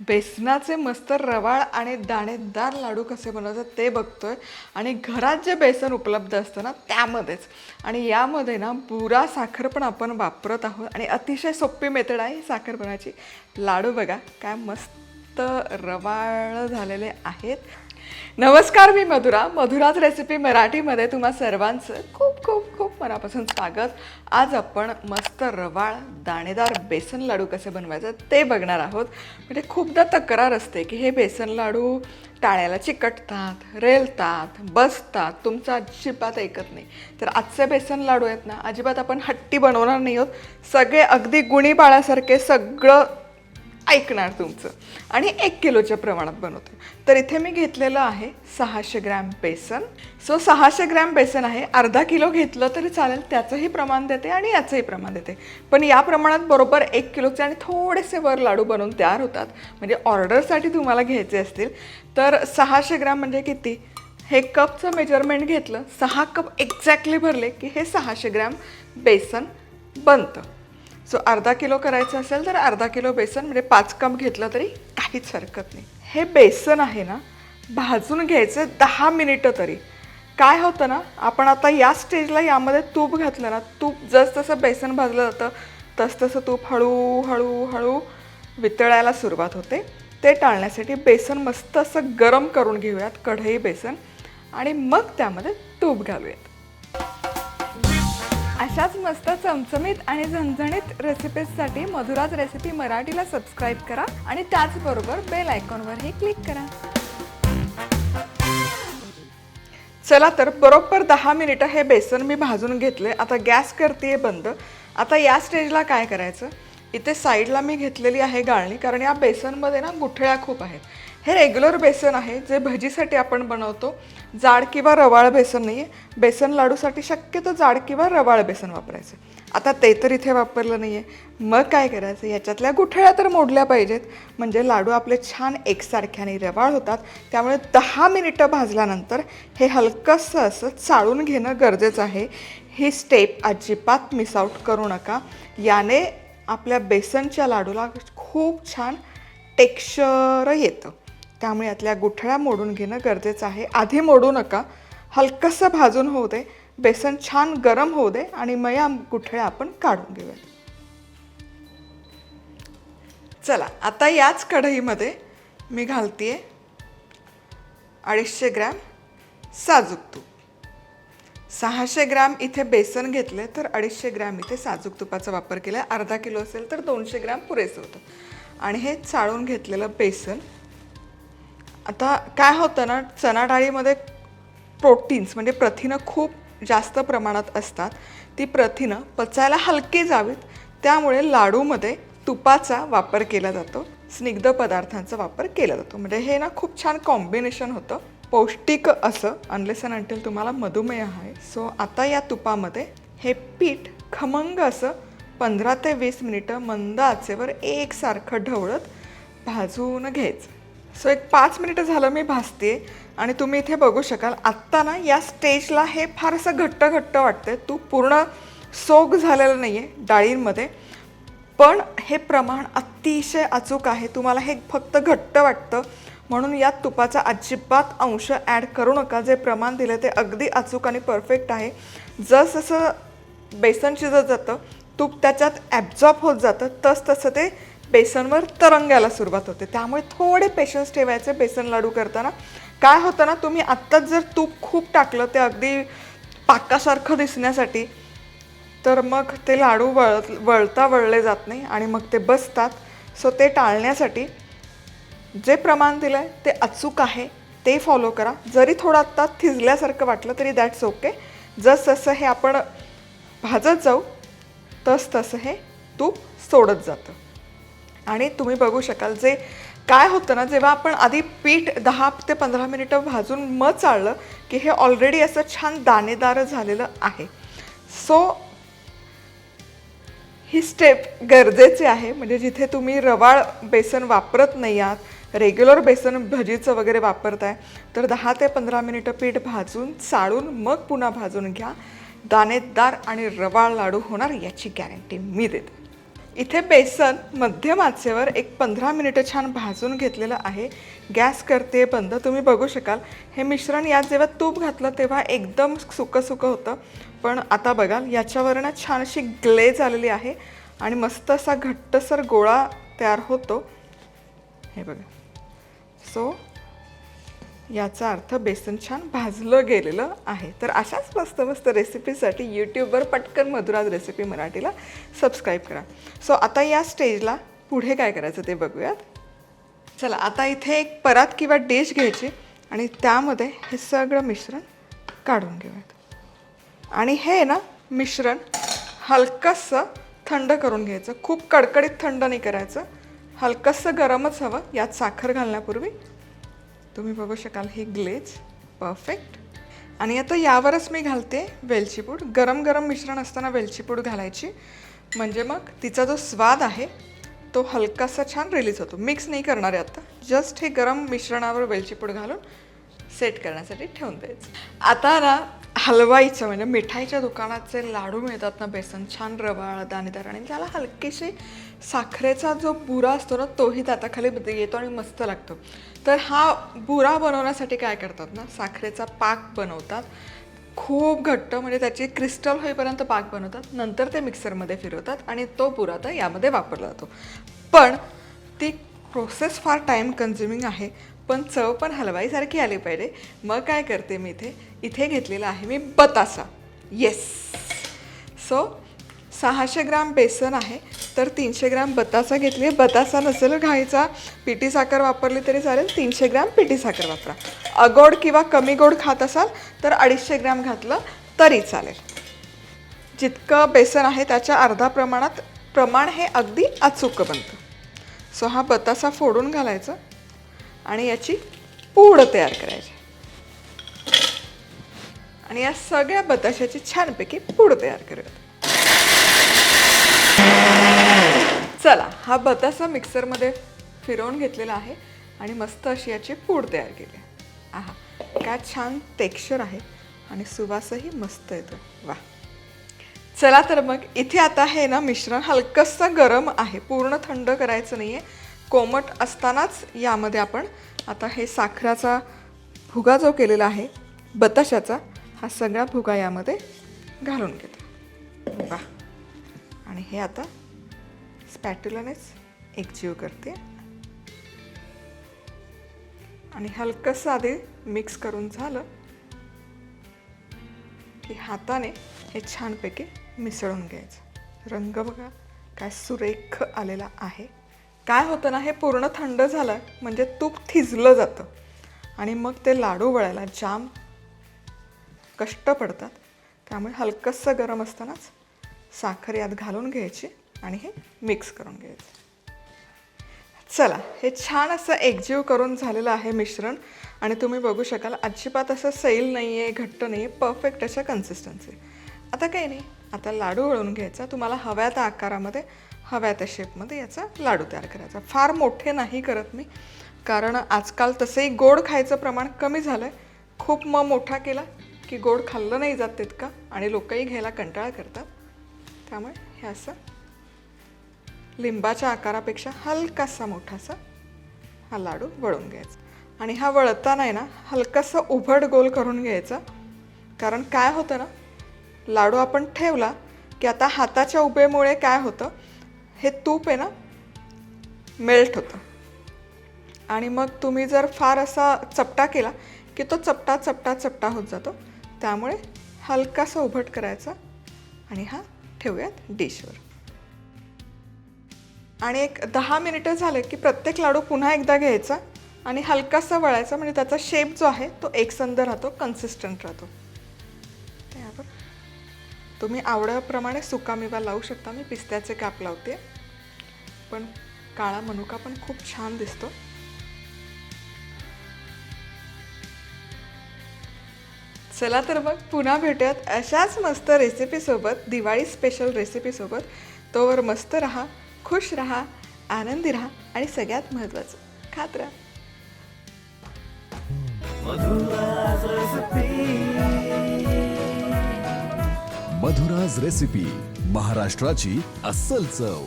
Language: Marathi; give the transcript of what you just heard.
बेसनाचे मस्त रवाळ आणि दाणेदार लाडू कसे बनवतात ते बघतोय. आणि घरात जे बेसन उपलब्ध असतं ना त्यामध्येच. आणि यामध्ये ना बुरा साखर पण आपण वापरत आहोत. आणि अतिशय सोपी मेथड आहे ही साखर बनवायची लाडू बघा काय मस्त रवाळ झालेले आहेत. नमस्कार मी मधुरा. मधुराज रेसिपी मराठीमध्ये तुम्हा सर्वांचं खूप खूप खूप मनापासून स्वागत. आज आपण मस्त रवाळ दाणेदार बेसन लाडू कसे बनवायचे ते बघणार आहोत. म्हणजे खूपदा तक्रार असते की हे बेसन लाडू टाळ्याला चिकटतात रेलतात बसतात तुमचं अजिबात ऐकत नाही. तर आजचे बेसन लाडू आहेत ना अजिबात आपण हट्टी बनवणार नाही आहोत. सगळे अगदी गुणी बाळासारखे सगळं ऐकणार तुमचं. आणि एक किलोच्या प्रमाणात बनवतो. तर इथे मी घेतलेलं आहे सहाशे ग्रॅम बेसन. सो सहाशे ग्रॅम बेसन आहे. अर्धा किलो घेतलं तरी चालेल. त्याचंही प्रमाण देते आणि याचंही प्रमाण देते. पण या प्रमाणात बरोबर एक किलोचे आणि थोडेसे वर लाडू बनवून तयार होतात. म्हणजे ऑर्डरसाठी तुम्हाला घ्यायचे असतील. तर सहाशे ग्रॅम म्हणजे किती? हे कपचं मेजरमेंट घेतलं. सहा कप एक्झॅक्टली भरले की हे सहाशे ग्रॅम बेसन बनतं. सो अर्धा किलो करायचं असेल तर अर्धा किलो बेसन म्हणजे पाच कप घेतलं तरी काहीच हरकत नाही. हे बेसन आहे ना भाजून घ्यायचं दहा मिनिटं तरी. काय होतं ना आपण आता या स्टेजला यामध्ये तूप घातलं ना तूप जसजसं बेसन भाजलं जातं तसतसं तूप हळूहळू हळू वितळायला सुरुवात होते. ते टाळण्यासाठी बेसन मस्त असं गरम करून घेऊयात कढई बेसन. आणि मग त्यामध्ये तूप घालूयात. अशाच मस्त चमचमीत आणि झणझणीत रेसिपीजसाठी मधुराज रेसिपी मराठीला सबस्क्राईब करा आणि त्याचबरोबर बेल आयकॉनवरही क्लिक करा. चला तर बरोबर दहा मिनिटं हे बेसन मी भाजून घेतले. आता गॅस करते बंद. आता या स्टेजला काय करायचं? इथे साईडला मी घेतलेली आहे गाळणी कारण या बेसनमध्ये ना गुठळ्या खूप आहेत. हे रेग्युलर बेसन आहे जे भजीसाठी आपण बनवतो. जाड किंवा रवाळ बेसन नाही आहे बेसन लाडूसाठी शक्यतो जाड किंवा रवाळ बेसन वापरायचं. आता ते तर इथे वापरलं नाही आहे मग काय करायचं? याच्यातल्या गुठळ्या तर मोडल्या पाहिजेत. म्हणजे लाडू आपले छान एकसारख्याने रवाळ होतात. त्यामुळे दहा मिनिटं भाजल्यानंतर हे हलकंसं असं चाळून घेणं गरजेचं आहे. ही स्टेप अजिबात मिस आऊट करू नका. याने आपल्या बेसनच्या लाडूला खूप छान टेक्स्चर येतं. त्यामुळे यातल्या गुठळ्या मोडून घेणं गरजेचं आहे. आधी मोडू नका. हलकंसं भाजून होऊ दे. बेसन छान गरम होऊ दे आणि मग या गुठळ्या आपण काढून घेऊयात. चला आता याच कढईमध्ये मी घालतीये अडीचशे ग्रॅम साजूक तूप. सहाशे ग्रॅम इथे बेसन घेतले तर अडीचशे ग्रॅम इथे साजूक तुपाचा वापर केला. अर्धा किलो असेल तर दोनशे ग्रॅम पुरेसं होतं. आणि हे चाळून घेतलेलं बेसन आता काय होतं ना चणा डाळीमध्ये प्रोटीन्स म्हणजे प्रथिनं खूप जास्त प्रमाणात असतात. ती प्रथिनं पचायला हलकी जावीत त्यामुळे लाडूमध्ये तुपाचा वापर केला जातो स्निग्ध पदार्थांचा वापर केला जातो. म्हणजे हे ना खूप छान कॉम्बिनेशन होतं. पौष्टिक असं अनलेस अँड अंटील तुम्हाला मधुमेह आहे. सो आता या तुपामध्ये हे पीठ खमंग असं पंधरा ते वीस मिनिटं मंद आचेवर एकसारखं ढवळत भाजून घ्यायचं. सो एक पाच मिनिटं झालं मी भासते आणि तुम्ही इथे बघू शकाल आत्ता ना या स्टेजला हे फारसं घट्ट घट्ट वाटते तूप पूर्ण सोग झालेलं नाही आहे डाळींमध्ये. पण हे प्रमाण अतिशय अचूक आहे. तुम्हाला हे फक्त घट्ट वाटतं. म्हणून यात तुपाचा अजिबात अंश ॲड करू नका. जे प्रमाण दिलं ते अगदी अचूक आणि परफेक्ट आहे. जसजसं बेसन शिजत जातं तूप त्याच्यात ॲब्झॉर्ब होत जातं तस तसं ते बेसनवर तरंगायला सुरुवात होते. त्यामुळे थोडे पेशन्स ठेवायचे बेसन लाडू करताना. काय होतं ना तुम्ही आत्ताच जर तूप खूप टाकलं ते अगदी पाकासारखं दिसण्यासाठी तर मग ते लाडू वळ वळता वळले जात नाही आणि मग ते बसतात. सो ते टाळण्यासाठी जे प्रमाण दिलं आहे ते अचूक आहे ते फॉलो करा. जरी थोडं आत्ता थिजल्यासारखं वाटलं तरी दॅट्स ओके जसं हे आपण भाजत जाऊ तस तसं हे तूप सोडत जातं. आणि तुम्ही बघू शकाल जे काय होतं ना जेव्हा आपण आधी पीठ दहा ते पंधरा मिनिटं भाजून मग चाळलं की हे ऑलरेडी असं छान दाणेदार झालेलं आहे. सो ही स्टेप गरजेची आहे. म्हणजे जिथे तुम्ही रवाळ बेसन वापरत नाही आहात रेग्युलर बेसन भजीचं वगैरे वापरताय तर दहा ते पंधरा मिनिटं पीठ भाजून चाळून मग पुन्हा भाजून घ्या. दाणेदार आणि रवाळ लाडू होणार याची गॅरंटी मी देते. इथे बेसन मध्यम आचेवर एक पंधरा मिनिटं छान भाजून घेतलेलं आहे. गॅस करते बंद तुम्ही बघू शकाल. हे मिश्रण यात जेव्हा तूप घातलं तेव्हा एकदम सुकं सुकं होतं. पण आता बघाल याच्यावरनं छान अशी ग्लेज आलेली आहे आणि मस्त असा घट्टसर गोळा तयार होतो. हे बघा. सो याचा अर्थ बेसन छान भाजलं गेलेलं आहे. तर अशाच मस्त मस्त रेसिपीसाठी यूट्यूबवर पटकन मधुराज रेसिपी मराठीला सबस्क्राईब करा. सो आता या स्टेजला पुढे काय करायचं ते बघूयात. चला आता इथे एक परात किंवा डिश घ्यायची आणि त्यामध्ये हे सगळं मिश्रण काढून घेऊयात. आणि हे ना मिश्रण हलकंसं थंड करून घ्यायचं. खूप कडकडीत थंड नाही करायचं. हलकंसं गरमच हवं. यात साखर घालण्यापूर्वी तुम्ही बघू शकाल ही ग्लेज परफेक्ट आणि आता यावरच मी घालते वेलची पूड. गरम गरम मिश्रण असताना वेलची पूड घालायची. म्हणजे मग तिचा जो स्वाद आहे तो हलकासा छान रिलीज होतो. मिक्स नाही करणार आहे आता. जस्ट हे गरम मिश्रणावर वेलची पूड घालून सेट करण्यासाठी ठेवून द्यायचं. आता ना हलवाईचं म्हणजे मिठाईच्या दुकानाचे लाडू मिळतात ना बेसन छान रवाळ दाणेदार आणि त्याला हलकेसे साखरेचा जो बुरा असतो ना तोही दाताखाली येतो आणि मस्त लागतो. तर हा बुरा बनवण्यासाठी काय करतात ना साखरेचा पाक बनवतात. खूप घट्ट म्हणजे त्याची क्रिस्टल होईपर्यंत पाक बनवतात. नंतर ते मिक्सरमध्ये फिरवतात आणि तो बुरा तर यामध्ये वापरला जातो. पण ती प्रोसेस फार टाईम कन्झ्युमिंग आहे. पण चव पण हलवाईसारखी आली पाहिजे. मग काय करते मी इथे? इथे घेतलेला आहे मी बतासा. येस सो सहाशे ग्राम बेसन आहे तर तीनशे ग्राम बतासा घेतली बतासा नसेल घाईचा पिठी साखर वापरली तरी चालेल. तीनशे ग्राम पिठी साखर वापरा. अगोड किंवा कमी गोड खात असाल तर अडीचशे ग्राम घातलं तरी चालेल. जितकं बेसन आहे त्याच्या अर्धा प्रमाणात प्रमाण हे अगदी अचूक बनतं. सो हा बतासा फोडून घालायचा आणि याची पूड तयार करायची. आणि या सगळ्या बताशाची छानपैकी पूड तयार करूयात. चला हा बतासा मिक्सरमध्ये फिरवून घेतलेला आहे आणि मस्त अशी याची पूड तयार केली आहे. आहा काय छान टेक्स्चर आहे आणि सुवासही मस्त येतो वा. चला तर मग इथे आता हे ना मिश्रण हलकंसं गरम आहे पूर्ण थंड करायचं नाही आहे कोमट असतानाच यामध्ये आपण आता हे साखराचा भुगा जो केलेला आहे बताशाचा हा सगळा भुगा यामध्ये घालून घेतो वा. आणि हे आता स्पॅटुलानेच एकजीव करते. आणि हलकंसं आधी मिक्स करून झालं की हाताने हे छानपैकी मिसळून घ्यायचं. रंग बघा काय सुरेख आलेला आहे. काय होतं ना हे पूर्ण थंड झालं म्हणजे तूप थिजलं जातं. आणि मग ते लाडू वळायला जाम कष्ट पडतात. त्यामुळे हलकंसं गरम असतानाच साखर यात घालून घ्यायची. आणि हे मिक्स करून घ्यायचं. चला हे छान असं एकजीव करून झालेलं आहे मिश्रण. आणि तुम्ही बघू शकाल अजिबात असं सैल नाही आहे घट्ट नाही आहे परफेक्ट अशा कन्सिस्टन्सी आता काही नाही आता लाडू वळून घ्यायचा. तुम्हाला हव्या त्या आकारामध्ये हव्या त्या शेपमध्ये याचा लाडू तयार करायचा. फार मोठे नाही करत मी कारण आजकाल तसंही गोड खायचं प्रमाण कमी झालं आहे खूप मग मोठा केला की गोड खाल्लं नाही जात तितका आणि लोकही घ्यायला कंटाळा करतात. त्यामुळे हे असं लिंबाच्या आकारापेक्षा हलकासा मोठासा हा लाडू वळून घ्यायचा. आणि हा वळताना आहे ना हलकासा उभट गोल करून घ्यायचा. कारण काय होतं ना लाडू आपण ठेवला की आता हाताच्या उभेमुळे काय होतं हे तूप आहे ना मेल्ट होतं. आणि मग तुम्ही जर फार असा चपटा केला की तो चपटा चपटा चपटा होत जातो. त्यामुळे हलकासा उभट करायचा आणि हा ठेवूयात डिशवर. आणि एक दहा मिनिटं झाले की प्रत्येक लाडू पुन्हा एकदा घ्यायचा आणि हलकासा वळायचा म्हणजे त्याचा शेप जो आहे तो एकसंध राहतो कन्सिस्टंट राहतो. त्यावर तुम्ही आवड्याप्रमाणे सुकामेवा लावू शकता. मी पिस्त्याचे काप लावते. पण काळा मनुका पण खूप छान दिसतो. चला तर मग पुन्हा भेटूयात अशाच मस्त रेसिपीसोबत दिवाळी स्पेशल रेसिपीसोबत तोवर मस्त रहा. खुश राहा आनंदी राहा आणि सगळ्यात महत्त्वाचं खात राहा. मधुराज रेसिपी महाराष्ट्राची अस्सल चव.